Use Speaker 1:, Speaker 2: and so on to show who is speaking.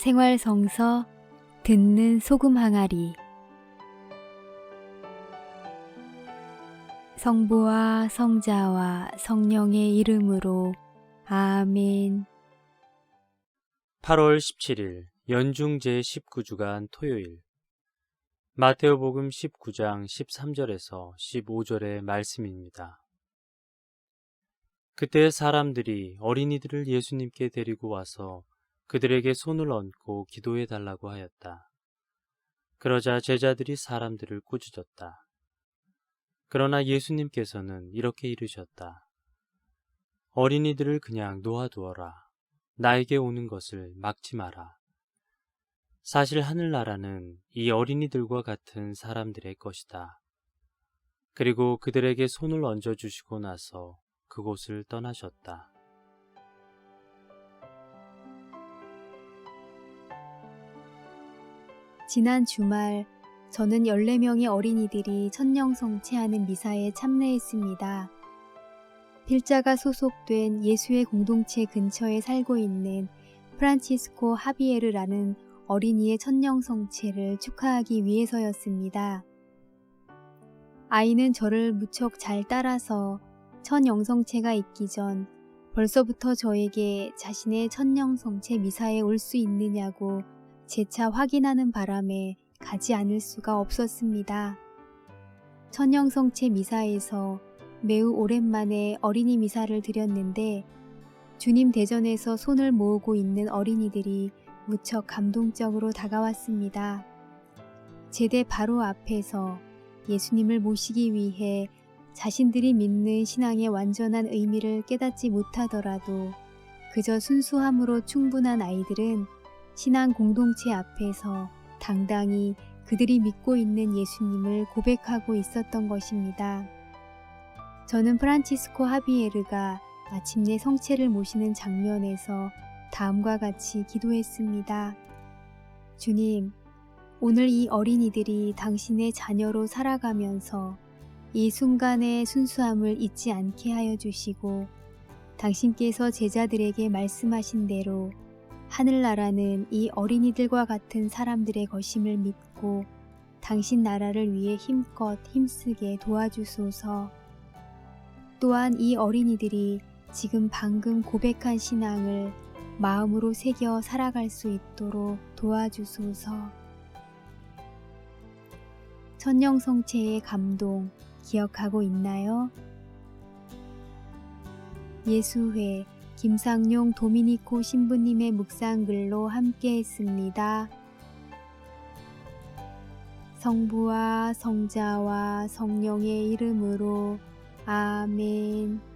Speaker 1: 생활성서 듣는 소금 항아리. 성부와 성자와 성령의 이름으로 아멘.
Speaker 2: 8월 17일 연중 제19주간 토요일. 마테오복음 19장 13절에서 15절의 말씀입니다. 그때 사람들이 어린이들을 예수님께 데리고 와서 그들에게 손을 얹고 기도해 달라고 하였다. 그러자 제자들이 사람들을 꾸짖었다. 그러나 예수님께서는 이렇게 이르셨다. 어린이들을 그냥 놓아두어라. 나에게 오는 것을 막지 마라. 사실 하늘나라는 이 어린이들과 같은 사람들의 것이다. 그리고 그들에게 손을 얹어주시고 나서 그곳을 떠나셨다.
Speaker 1: 지난 주말 저는 14명의 어린이들이 천령성 체하는 미사에 참여했습니다. 필자가 소속된 예수의 공동체 근처에 살고 있는 프란치스코 하비에르라는 어린이의 천령성체를 축하하기 위해서였습니다. 아이는 저를 무척 잘 따라서 천영성체가 있기 전 벌써부터 저에게 자신의 천영성체 미사에 올 수 있느냐고 재차 확인하는 바람에 가지 않을 수가 없었습니다. 천영성체 미사에서 매우 오랜만에 어린이 미사를 드렸는데 주님 대전에서 손을 모으고 있는 어린이들이 무척 감동적으로 다가왔습니다. 제대 바로 앞에서 예수님을 모시기 위해 자신들이 믿는 신앙의 완전한 의미를 깨닫지 못하더라도 그저 순수함으로 충분한 아이들은 신앙 공동체 앞에서 당당히 그들이 믿고 있는 예수님을 고백하고 있었던 것입니다. 저는 프란치스코 하비에르가 마침내 성체를 모시는 장면에서 다음과 같이 기도했습니다. 주님, 오늘 이 어린이들이 당신의 자녀로 살아가면서 이 순간의 순수함을 잊지 않게 하여 주시고 당신께서 제자들에게 말씀하신 대로 하늘나라는 이 어린이들과 같은 사람들의 것임을 믿고 당신 나라를 위해 힘껏 힘쓰게 도와주소서. 또한 이 어린이들이 지금 방금 고백한 신앙을 마음으로 새겨 살아갈 수 있도록 도와주소서. 천령성체의 감동 기억하고 있나요? 예수회 김상용 도미니코 신부님의 묵상글로 함께 했습니다. 성부와 성자와 성령의 이름으로 아멘.